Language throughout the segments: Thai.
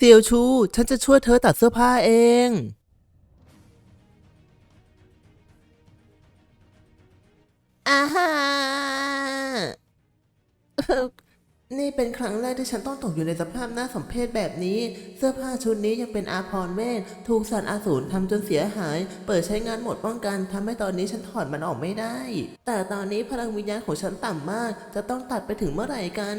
เซียวชู ฉันจะช่วยเธอตัดเสื้อผ้าเอง อาฮานี่เป็นครั้งแรกที่ฉันต้องตกอยู่ในสภาพน่าสมเพชแบบนี้ เสื้อผ้าชุดนี้ยังเป็นอาพรณ์เมธถูกสัตว์อาสูรทำจนเสียหาย เปิดใช้งานหมดป้องกันทำให้ตอนนี้ฉันถอดมันออกไม่ได้ แต่ตอนนี้พลังวิญญาณของฉันต่ำมาก จะต้องตัดไปถึงเมื่อไหร่กัน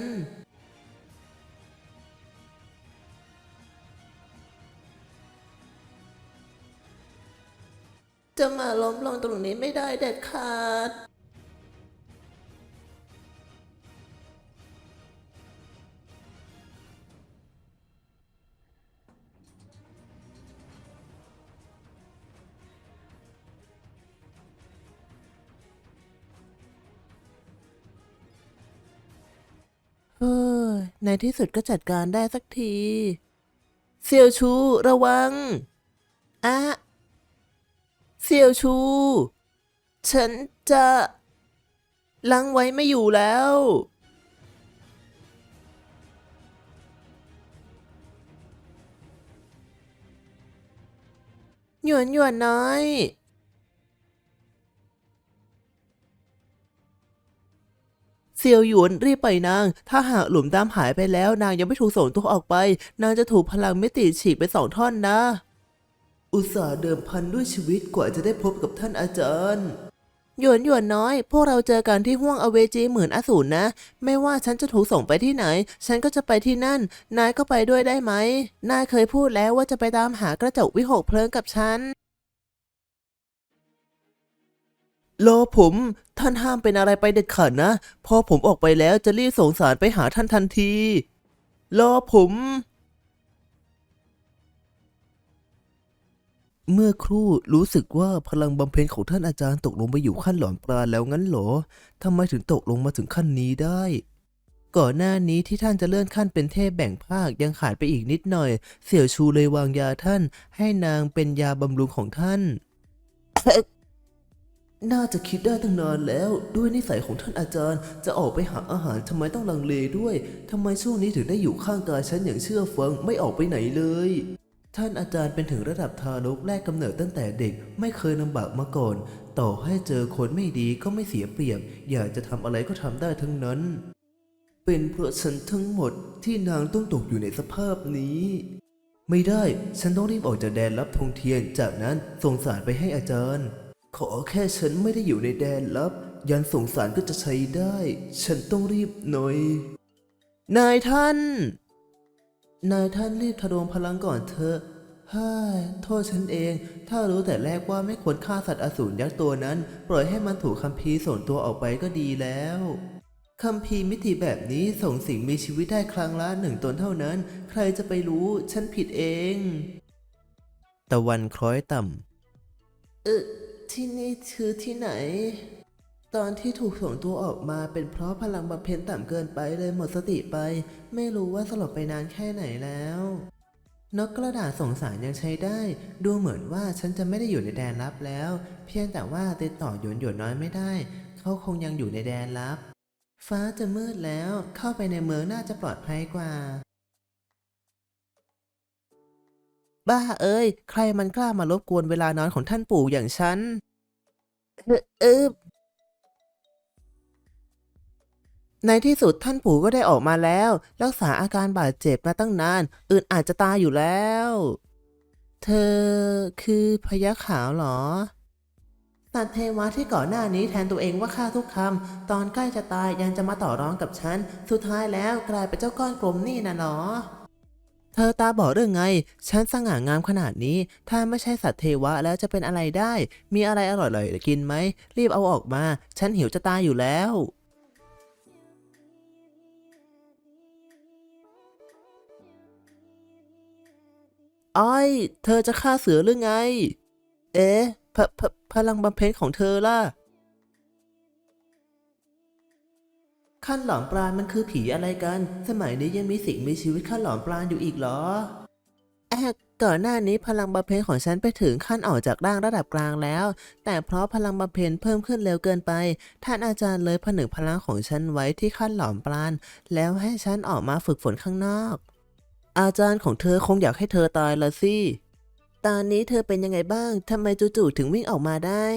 จะมาล้มลงตรงนี้ไม่ได้เด็ดขาด เฮ้ย ในที่สุดก็จัดการได้สักที เซียวชูระวัง อะ เซียวชู ฉันจะลังไว้ไม่อยู่แล้ว หยวนหยวนน้อย เซียวหยวนรีบไปนาง ถ้าหากหลุมดำหายไปแล้ว นางยังไม่ถูกส่งตัวออกไป นางจะถูกพลังมิติฉีกไปสองท่อนนะ อุตส่าห์เดิมพันด้วยชีวิตกว่าจะได้พบกับท่านอาจารย์ หยวนหยวนน้อย พวกเราเจอกันที่ห้วงอเวจีเหมือนอสูรนะ ไม่ว่าฉันจะถูกส่งไปที่ไหน ฉันก็จะไปที่นั่น นายก็ไปด้วยได้ไหม นายเคยพูดแล้วว่าจะไปตามหากระจกวิหกเพลิงกับฉันรอผม ท่านห้ามเป็นอะไรไปเด็ดขาดนะ พอผมออกไปแล้วจะรีบส่งสารไปหาท่านทันที รอผม เมื่อครู่รู้สึกว่าพลังบำเพ็ญของท่านอาจารย์ตกลงไปอยู่ขั้นหลอนปราแล้วงั้นเหรอทำไมถึงตกลงมาถึงขั้นนี้ได้ ก่อนหน้านี้ที่ท่านจะเลื่อนขั้นเป็นเทพแบ่งภาคยังขาดไปอีกนิดหน่อย เสี่ยวชูเลยวางยาท่าน ให้นางเป็นยาบำรุงของท่าน น่าจะคิดได้ตั้งนานแล้วด้วยนิสัยของท่านอาจารย์ จะออกไปหาอาหารทำไมต้องลังเลด้วยทำไมช่วงนี้ถึงได้อยู่ข้างกายฉันอย่างเชื่อฟังไม่ออกไปไหนเลย ท่านอาจารย์เป็นถึงระดับทารกแรกกำเนิดตั้งแต่เด็กไม่เคยลำบากมาก่อน ต่อให้เจอคนไม่ดีก็ไม่เสียเปรียบ อยากจะทำอะไรก็ทำได้ทั้งนั้น เป็นเพราะฉันทั้งหมดที่นางต้องตกอยู่ในสภาพนี้ ไม่ได้ ฉันต้องรีบออกจากแดนลับธงเทียน จากนั้นส่งสารไปให้อาจารย์ ขอแค่ฉันไม่ได้อยู่ในแดนลับ ยันส่งสารก็จะใช้ได้ ฉันต้องรีบหน่อย นายท่าน นายท่านรีบทะดวงพลังก่อนเถอะฮ่ายโทษฉันเอง ถ้ารู้แต่แรกว่าไม่ควรฆ่าสัตว์อสูรยักษ์ตัวนั้น ปล่อยให้มันถูกคัมภีร์ส่วนตัวออกไปก็ดีแล้ว คัมภีร์มิติแบบนี้ส่งสิ่งมีชีวิตได้ครั้งละหนึ่งตนเท่านั้น ใครจะไปรู้ ฉันผิดเอง ตะวันคล้อยต่ำเออที่นี่คือที่ไหน ตอนที่ถูกส่งตัวออกมาเป็นเพราะพลังบำเพ็ญต่ำเกินไปเลยหมดสติไป ไม่รู้ว่าสลบไปนานแค่ไหนแล้ว นกกระดาษส่งสารยังใช้ได้ ดูเหมือนว่าฉันจะไม่ได้อยู่ในแดนลับแล้ว เพียงแต่ว่าติดต่อหยวนหยวนน้อยไม่ได้ เขาคงยังอยู่ในแดนลับ ฟ้าจะมืดแล้วเข้าไปในเมืองน่าจะปลอดภัยกว่า บ้าเอ้ย ใครมันกล้ามารบกวนเวลานอนของท่านปู่อย่างฉันเออ ในที่สุดท่านปู่ก็ได้ออกมาแล้ว รักษาอาการบาดเจ็บมาตั้งนาน อื่นอาจจะตายอยู่แล้ว เธอคือพยัคฆ์ขาวเหรอสัตว์เทวะที่ก่อนหน้านี้แทนตัวเองว่าฆ่าทุกคำตอนใกล้จะตายยังจะมาต่อรองกับฉัน สุดท้ายแล้วกลายเป็นเจ้าก้อนกลมนี่นะเนาะเธอตาบอดเรื่องไง ฉันสง่างามขนาดนี้ ถ้าไม่ใช่สัตว์เทวะแล้วจะเป็นอะไรได้ มีอะไรอร่อยๆกินไหม รีบเอาออกมา ฉันหิวจะตายอยู่แล้ว อ้อยเธอจะฆ่าเสือหรือไง เอ๊ะพพพลังบำเพ็ญของเธอล่ะ ขั้นหลอมปราณมันคือผีอะไรกัน สมัยนี้ยังมีสิ่งมีชีวิตขั้นหลอมปราณอยู่อีกเหรอแอกก่อนหน้านี้พลังบำเพ็ญของฉันไปถึงขั้นออกจากร่างระดับกลางแล้ว แต่เพราะพลังบำเพ็ญเพิ่มขึ้นเร็วเกินไป ท่านอาจารย์เลยผนึกพลังของฉันไว้ที่ขั้นหลอมปราณแล้วให้ฉันออกมาฝึกฝนข้างนอก อาจารย์ของเธอคงอยากให้เธอตายละสิ ตอนนี้เธอเป็นยังไงบ้าง ทำไมจู่ๆถึงวิ่งออกมาได้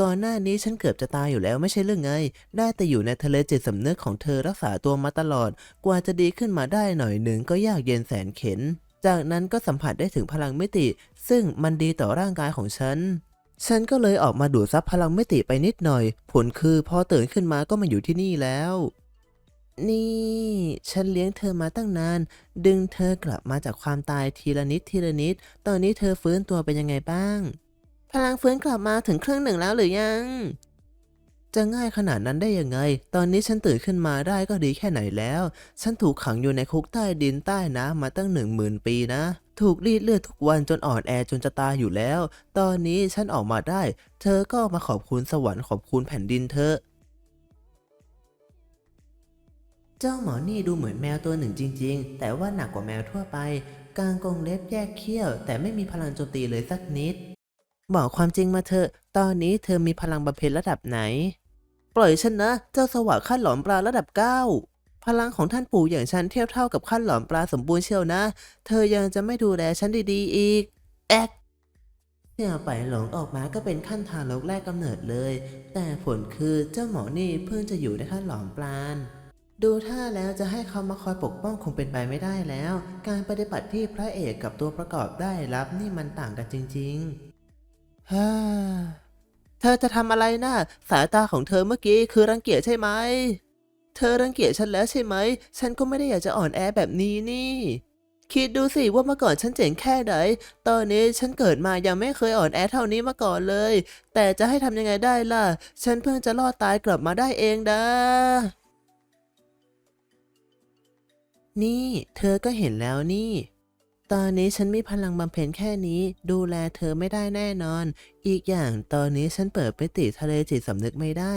ก่อนหน้านี้ฉันเกือบจะตายอยู่แล้วไม่ใช่เรื่องไง ได้แต่อยู่ในทะเลจิตสำนึกของเธอรักษาตัวมาตลอด กว่าจะดีขึ้นมาได้หน่อยหนึ่งก็ยากเย็นแสนเข็น จากนั้นก็สัมผัสได้ถึงพลังมิติ ซึ่งมันดีต่อร่างกายของฉัน ฉันก็เลยออกมาดูดซับพลังมิติไปนิดหน่อย ผลคือพอตื่นขึ้นมาก็มาอยู่ที่นี่แล้ว นี่ ฉันเลี้ยงเธอมาตั้งนาน ดึงเธอกลับมาจากความตายทีละนิดทีละนิด ตอนนี้เธอฟื้นตัวเป็นยังไงบ้าง พลังฟื้นกลับมาถึงครึ่งหนึ่งแล้วหรือยัง จะง่ายขนาดนั้นได้ยังไง ตอนนี้ฉันตื่นขึ้นมาได้ก็ดีแค่ไหนแล้ว ฉันถูกขังอยู่ในคุกใต้ดินใต้น้ำมาตั้งหนึ่งหมื่นปีนะ ถูกรีดเลือดทุกวันจนอ่อนแอจนจะตายอยู่แล้ว ตอนนี้ฉันออกมาได้ เธอก็มาขอบคุณสวรรค์ขอบคุณแผ่นดินเธอ เจ้าหมอนี่ดูเหมือนแมวตัวหนึ่งจริง ๆ แต่ว่าหนักกว่าแมวทั่วไป กางกรงเล็บแยกเขี้ยว แต่ไม่มีพลังโจมตีเลยสักนิด บอกความจริงมาเถอะ ตอนนี้เธอมีพลังบำเพ็ญระดับไหน ปล่อยฉันนะ เจ้าสวะขั้นหลอมปลาระดับเก้าพลังของท่านปู่อย่างฉันเทียบเท่ากับขั้นหลอมปลาสมบูรณ์เชียวนะ เธอยังจะไม่ดูแลฉันดีๆอีก แอกเนี่ยไปหลงออกมาก็เป็นขั้นทารกแรกกำเนิดเลย แต่ผลคือเจ้าหมอนี่เพิ่งจะอยู่ในขั้นหลอมปราณ ดูท่าแล้วจะให้เขามาคอยปกป้องคงเป็นไปไม่ได้แล้ว การปฏิบัติที่พระเอกกับตัวประกอบได้รับนี่มันต่างกันจริงๆฮ่าเธอจะทำอะไรนะ่ะสายตาของเธอเมื่อกี้คือรังเกียจใช่ไหม เธอรังเกียจฉันแล้วใช่ไหม ฉันก็ไม่ได้อยากจะอ่อนแอแบบนี้นี่ คิดดูสิว่าเมื่อก่อนฉันเจ๋งแค่ไหน ตอนนี้ฉันเกิดมายังไม่เคยอ่อนแอเท่านี้มาก่อนเลย แต่จะให้ทำยังไงได้ล่ะ ฉันเพิ่งจะรอดตายกลับมาได้เองนะ นี่ เธอก็เห็นแล้วนี่ ตอนนี้ฉันมีพลังบำเพ็ญแค่นี้ ดูแลเธอไม่ได้แน่นอน อีกอย่างตอนนี้ฉันเปิดไปติทะเลจิตสำนึกไม่ได้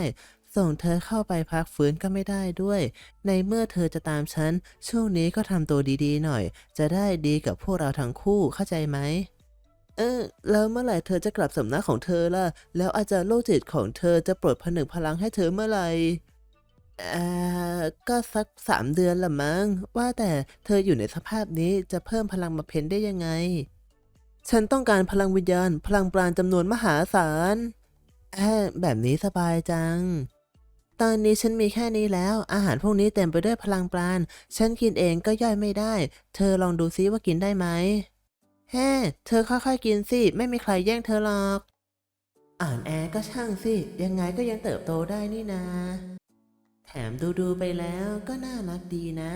ส่งเธอเข้าไปพักฟื้นก็ไม่ได้ด้วย ในเมื่อเธอจะตามฉัน ช่วงนี้ก็ทำตัวดีๆหน่อย จะได้ดีกับพวกเราทั้งคู่เข้าใจไหมเออแล้วเมื่อไหร่เธอจะกลับสำนักของเธอล่ะ แล้วอาจารย์โลจิตของเธอจะปลดผนึกพลังให้เธอเมื่อไหร่ เอ่อก็สักสามเดือนละมั้ง ว่าแต่เธออยู่ในสภาพนี้จะเพิ่มพลังมาเพ้นได้ยังไง ฉันต้องการพลังวิญญาณ พลังปราณจำนวนมหาศาลแอบแบบนี้สบายจัง ตอนนี้ฉันมีแค่นี้แล้ว อาหารพวกนี้เต็มไปด้วยพลังปราณ ฉันกินเองก็ย่อยไม่ได้ เธอลองดูซิว่ากินได้ไหมแฮ่เธอค่อยๆกินสิ ไม่มีใครแย่งเธอหรอก อ่านแอร์ก็ช่างสิ ยังไงก็ยังเติบโตได้นี่นา แถมดูดูๆไปแล้วก็น่ารักดีนะ